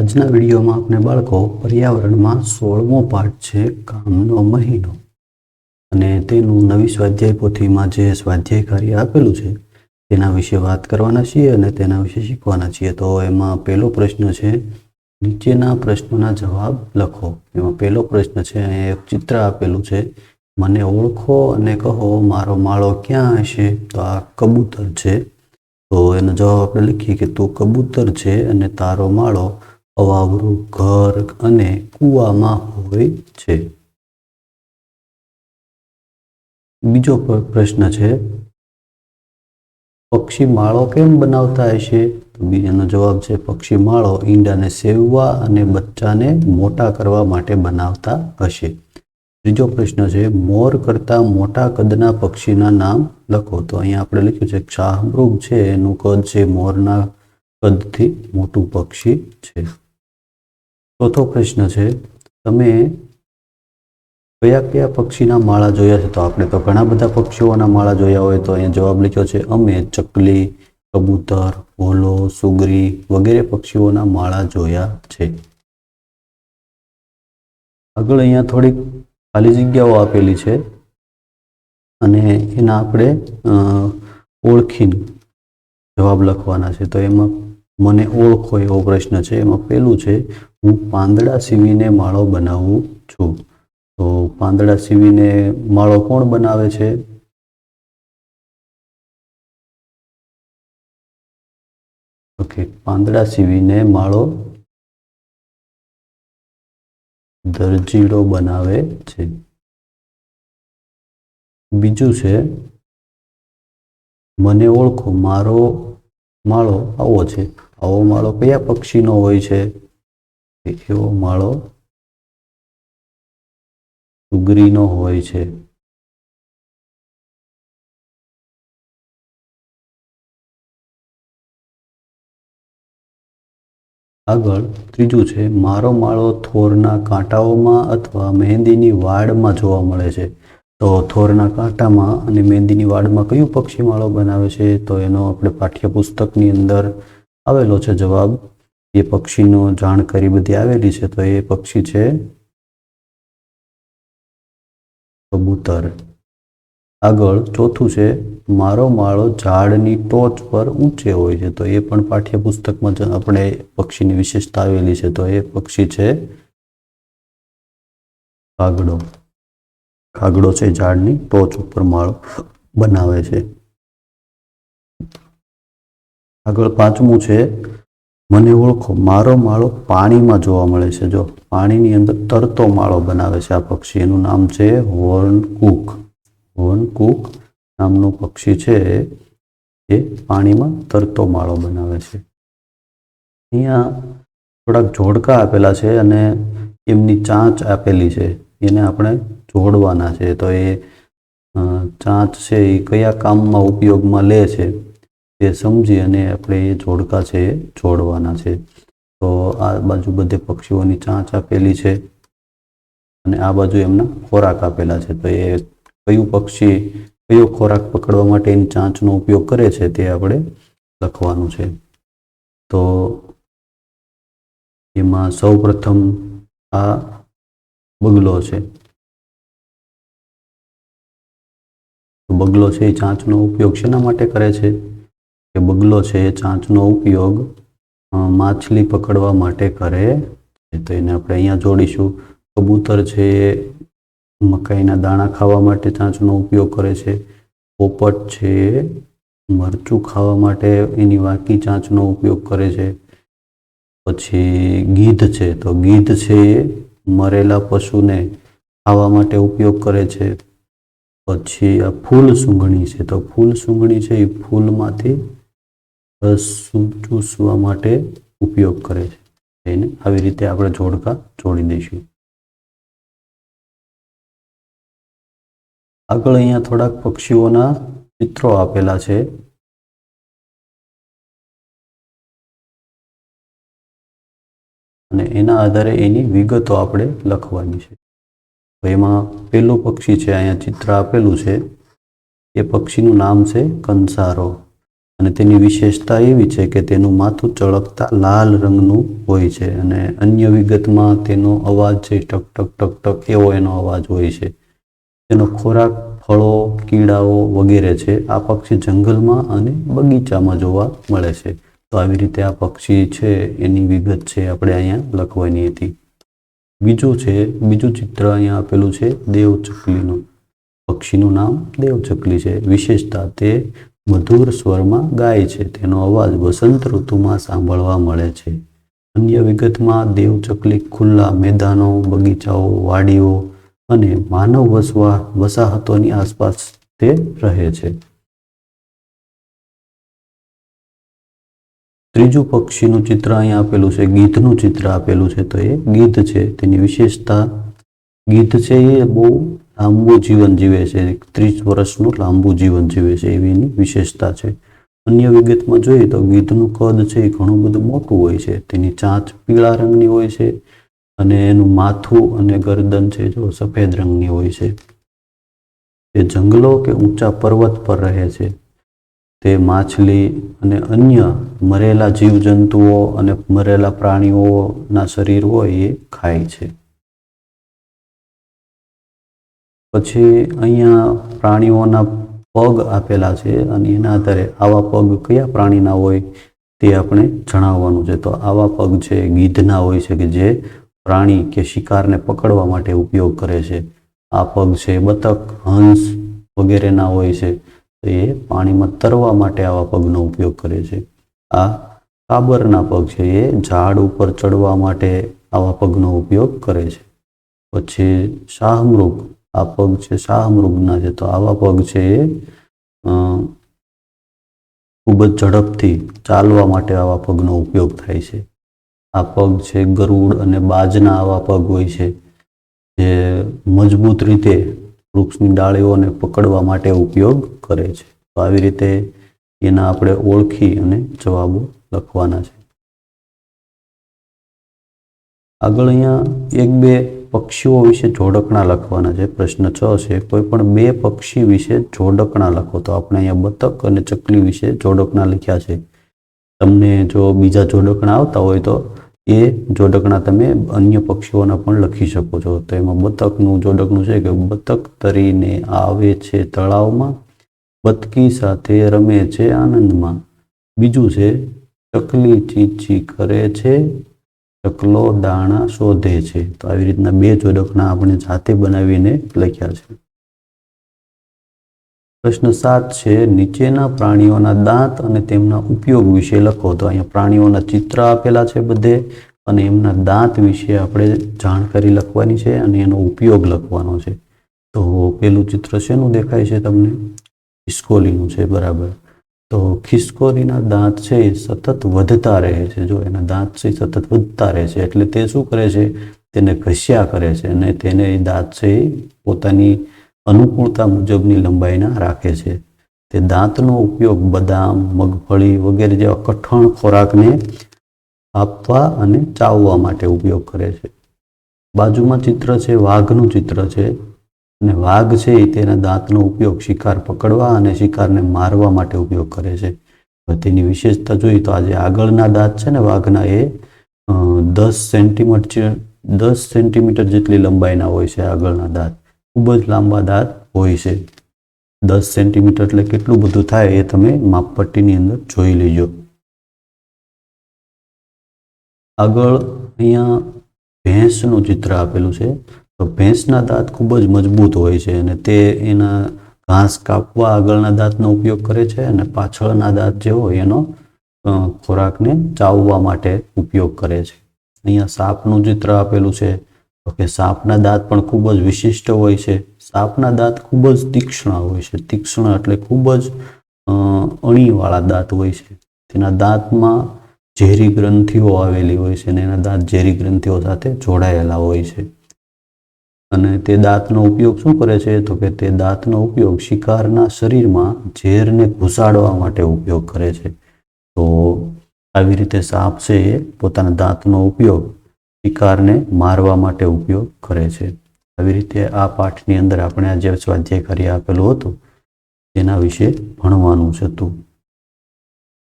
આજના વિડીયોમાં આપણે બાળકો પર્યાવરણમાં સોળમો પાઠ છે કામનો મહિનો. અને તેનું નવી સ્વાધ્યાય પોથીમાં જે સ્વાધ્યાય કાર્ય આપેલું છે, તેના વિશે વાત કરવાના છીએ અને તેના વિશે શીખવાના છીએ. તો એમાં પહેલો પ્રશ્ન છે, નીચેના પ્રશ્નોના જવાબ લખો. એમાં પહેલો પ્રશ્ન છે, અહીંયા એક ચિત્ર આપેલું છે, મને ઓળખો અને કહો મારો માળો ક્યાં હશે? તો આ કબૂતર છે. તો એનો જવાબ આપણે લખીએ કે, તું કબૂતર છે અને તારો માળો અવાવરું ઘર અને કૂવામાં હોય છે. બીજો પ્રશ્ન છે, પક્ષી માળો કેમ બનાવતા હશે તો બીજાનો જવાબ છે, પક્ષી માળો ઈંડાને સેવવા અને બચ્ચાને મોટા કરવા માટે બનાવતા હશે. ત્રીજો પ્રશ્ન છે, મોર કરતા મોટા કદના પક્ષીના નામ લખો. તો અહીંયા આપણે લખ્યું છે શાહમૃગ છે, એનું કદ છે મોરના કદથી મોટું પક્ષી છે. ચોથો પ્રશ્ન છે, તમે કયા કયા પક્ષીના માળા જોયા છે? તો આપણે તો ઘણા બધા પક્ષીઓના માળા જોયા હોય તો અહીંયા જવાબ લખ્યો છે, અમે ચકલી, કબૂતર, ભોલો, સુગરી વગેરે પક્ષીઓના માળા જોયા છે. આગળ અહીંયા થોડીક ખાલી જગ્યાઓ આપેલી છે અને એના આપણે ઓળખીને જવાબ લખવાના છે. તો એમાં મને ઓળખો એવો પ્રશ્ન છે. એમાં પહેલું છે, હું પાંદડા સીવીને માળો બનાવું છું. તો પાંદડા સીવીને માળો કોણ બનાવે છે? ઓકે, પાંદડા સીવીને માળો દરજીડો બનાવે છે. બીજું છે, મને ઓળખો મારો માળો આવો છે. આવો માળો કયા પક્ષીનો હોય છે? એવો માળો સુગરીનો હોય છે? આગળ ત્રીજું છે, મારો માળો થોરના કાંટાઓમાં અથવા મહેંદીની વાડમાં જોવા મળે છે. તો થોરના કાંટામાં અને મહેંદીની વાડમાં કયું પક્ષી માળો બનાવે છે? તો એનો આપણે પાઠ્યપુસ્તકની અંદર આવેલો છે જવાબ. એ પક્ષીનો જાણકારી બધી આવેલી છે, તો એ પક્ષી છે કબૂતર. આગળ ચોથું છે, મારો માળો ઝાડની ટોચ પર ઊંચે હોય છે, તો એ પણ પાઠ્યપુસ્તકમાં આપણે પક્ષીની વિશેષતા આવેલી છે, તો એ પક્ષી છે કાગડો. કાગડો છે ઝાડની ટોચ ઉપર માળો બનાવે છે. આગળ પાંચમું છે, મને ઓળખો, મારો માળો પાણીમાં જોવા મળે છે. જો, પાણીની અંદર તરતો માળો બનાવે છે આ પક્ષી. એનું નામ છે હોર્ન કુક. હોર્ન કુક નામનું પક્ષી છે એ પાણીમાં તરતો માળો બનાવે છે. અહીંયા થોડાક જોડકા આપેલા છે અને એમની ચાંચ આપેલી છે. એને આપણે જોડવાના છે. તો એ ચાંચ છે એ કયા કામમાં ઉપયોગમાં લે છે? તે સમજી અને આપણે એ જોડકા છે એ જોડવાના છે. તો આ બાજુ બધે પક્ષીઓની ચાંચ આપેલી છે અને આ બાજુ એમના ખોરાક આપેલા છે. તો એ કયું પક્ષી, કયો ખોરાક પકડવા માટે એની ચાંચનો ઉપયોગ કરે છે તે આપણે લખવાનું છે. તો એમાં સૌ પ્રથમ આ બગલો છે. બગલો છે એ ચાંચનો ઉપયોગ શેના માટે કરે છે? કે બગલો છે એ ચાંચનો ઉપયોગ માછલી પકડવા માટે કરે છે. તો એને આપણે અહીંયા જોડીશું. કબૂતર છે મકાઈના દાણા ખાવા માટે ચાંચનો ઉપયોગ કરે છે. પોપટ છે મરચું ખાવા માટે એની વાકી ચાંચનો ઉપયોગ કરે છે. પછી ગીધ છે. તો ગીધ છે એ મરેલા પશુને ખાવા માટે ઉપયોગ કરે છે. પછી આ ફૂલ સૂંઘણી છે. તો ફૂલ સૂંઘણી છે એ ફૂલમાંથી ચૂસવા માટે ઉપયોગ કરે છે. એને આવી રીતે આપણે જોડકા જોડી દઈશું. આગળ અહીંયા થોડાક પક્ષીઓના ચિત્રો આપેલા છે. અને એના આધારે એની વિગતો આપણે લખવાની છે. એમાં પેલું પક્ષી છે, અહીંયા ચિત્ર આપેલું છે. એ પક્ષીનું નામ છે કંસારો. અને તેની વિશેષતા એવી છે કે તેનું માથું ચળકતા લાલ રંગનું હોય છે અને અન્ય વિગતમાં તેનો અવાજ છે ટક ટક ટક ટક એવો એનો અવાજ હોય છે. તેનો ખોરાક, ફળો, કીડાઓ વગેરે છે આ પક્ષી જંગલમાં અને બગીચામાં જોવા મળે છે. તો આવી રીતે આ પક્ષી છે એની વિગત છે આપણે અહીંયા લખવાની હતી. બીજું છે, બીજું ચિત્ર અહીંયા આપેલું છે દેવચકલીનું. પક્ષીનું નામ દેવચકલી છે. વિશેષતા તે મધુર સ્વરમાં ગાય છે. તેનો અવાજ વસંત ઋતુમાં સાંભળવા મળે છે. અન્ય વિગતમાં દેવચકલી, ખુલ્લા મેદાનો, બગીચાઓ, વાડીઓ અને માનવ વસવા, વસાહતોની આસપાસ તે રહે છે. ત્રીજું પક્ષીનું ચિત્ર અહીંયા આપેલું છે. ગીધનું ચિત્ર આપેલું છે. તો એ ગીધ છે. તેની વિશેષતા ગીધ છે એ બહુ લાંબુ જીવન જીવે છે. ત્રીસ વર્ષનું લાંબુ જીવન જીવે છે એવી એની વિશેષતા છે. અન્ય વિગતમાં જોઈએ તો ગીધનું કદ છે એ ઘણું બધું મોટું હોય છે. તેની ચાંચ પીળા રંગની હોય છે અને એનું માથું અને ગરદન છે જો સફેદ રંગની હોય છે. તે જંગલો કે ઊંચા પર્વત પર રહે છે. તે માછલી અને અન્ય મરેલા જીવજંતુઓ અને મરેલા પ્રાણીઓના શરીર હોય એ ખાય છે. પછી અહીંયા પ્રાણીઓના પગ આપેલા છે અને એના આધારે આવા પગ કયા પ્રાણીના હોય તે આપણે જણાવવાનું છે. તો આવા પગ છે, ગીધના હોય છે કે જે પ્રાણી કે શિકારને પકડવા માટે ઉપયોગ કરે છે. આ પગ છે બતક, હંસ વગેરેના હોય છે. તો એ પાણીમાં તરવા માટે આવા પગનો ઉપયોગ કરે છે. આ કાબરના પગ છે, એ ઝાડ ઉપર ચડવા માટે આવા પગનો ઉપયોગ કરે છે. પછી શાહમૃગ આ પગ છે શાહમૃગના છે. તો આવા પગ છે એ ખૂબ જ ઝડપથી ચાલવા માટે આવા પગનો ઉપયોગ થાય છે. આ પગ છે ગરુડ અને બાજના આવા પગ હોય છે, જે મજબૂત રીતે વૃક્ષની ડાળીઓને પકડવા માટે ઉપયોગ કરે છે. તો આવી રીતે એના આપણે ઓળખી અને જવાબો લખવાના છે. આગળ અહીંયા એક બે પક્ષીઓ વિશે જોડકણા લખવાના છે પ્રશ્ન છ છે, કોઈ પણ બે પક્ષી વિશે જોડકણા લખો. તો આપણે અહીંયા બતક અને ચકલી વિશે જોડકણા લખ્યા છે. તમને જો બીજા જોડકણા આવતા હોય તો એ જોડકણા તમે અન્ય પક્ષીઓના પણ લખી શકો છો. તો એમાં બતકનું જોડકણું છે કે બતક તરીને આવે છે તળાવમાં, બતકી સાથે રમે છે આનંદમાં. બીજું છે, ચકલી ચીચી કરે છે ચકલો દાણા શોધે છે. તો આવી રીતના બે જોડકણા આપણે જાતે બનાવીને લખ્યા છે. પ્રશ્ન સાત છે, નીચેના પ્રાણીઓના દાંત અને તેમના ઉપયોગ વિશે લખો. તો અહીંયા પ્રાણીઓના ચિત્ર આપેલા છે બધે અને એમના દાંત વિશે આપણે જાણકારી લખવાની છે અને એનો ઉપયોગ લખવાનો છે. તો પેલું ચિત્ર શેનું દેખાય છે તમને? ઇસ્કોલીનું છે, બરાબર. તો ખિસકોલીના દાંત છે એ સતત વધતા રહે છે. જો એના દાંત છે સતત વધતા રહે છે, એટલે તે શું કરે છે? તેને ઘસ્યા કરે છે અને તેને એ દાંત છે પોતાની અનુકૂળતા મુજબની લંબાઈના રાખે છે. તે દાંતનો ઉપયોગ બદામ, મગફળી વગેરે જેવા કઠણ ખોરાકને આપવા અને ચાવવા માટે ઉપયોગ કરે છે. બાજુમાં ચિત્ર છે, વાઘનું ચિત્ર છે. અને વાઘ છે એ તેના દાંતનો ઉપયોગ શિકાર પકડવા અને શિકારને મારવા માટે ઉપયોગ કરે છે. તેની વિશેષતા જોઈએ તો આજે આગળના દાંત છે ને વાઘના એ દસ સેન્ટીમીટર દસ સેન્ટીમીટર જેટલી લંબાઈના હોય છે આગળના દાંત. ખૂબ જ લાંબા દાંત હોય છે. દસ સેન્ટીમીટર એટલે કેટલું બધું થાય એ તમે માપપટ્ટીની અંદર જોઈ લેજો. આગળ અહીંયા ભેંસનું ચિત્ર આપેલું છે. તો ભેંસના દાંત ખૂબ જ મજબૂત હોય છે અને તે એના ઘાસ કાપવા આગળના દાંતનો ઉપયોગ કરે છે અને પાછળના દાંત જે હોય એનો ખોરાકને ચાવવા માટે ઉપયોગ કરે છે. અહીંયા સાપનું ચિત્ર આપેલું છે તો કે સાપના દાંત પણ ખૂબ જ વિશિષ્ટ હોય છે. સાપના દાંત ખૂબ જ તીક્ષ્ણ હોય છે. તીક્ષ્ણ એટલે ખૂબ જ અણીવાળા દાંત હોય છે. તેના દાંતમાં ઝેરી ગ્રંથિઓ આવેલી હોય છે અને એના દાંત ઝેરી ગ્રંથિઓ સાથે જોડાયેલા હોય છે. અને તે દાંતનો ઉપયોગ શું કરે છે? તો કે તે દાંતનો ઉપયોગ શિકારના શરીરમાં ઝેરને ઘુસાડવા માટે ઉપયોગ કરે છે. તો આવી રીતે સાપ છે એ પોતાના દાંતનો ઉપયોગ શિકારને મારવા માટે ઉપયોગ કરે છે. આવી રીતે આ પાઠની અંદર આપણે આ જે સ્વાધ્યાય કરી આપેલું હતું. તેના વિશે ભણવાનું છે હતું.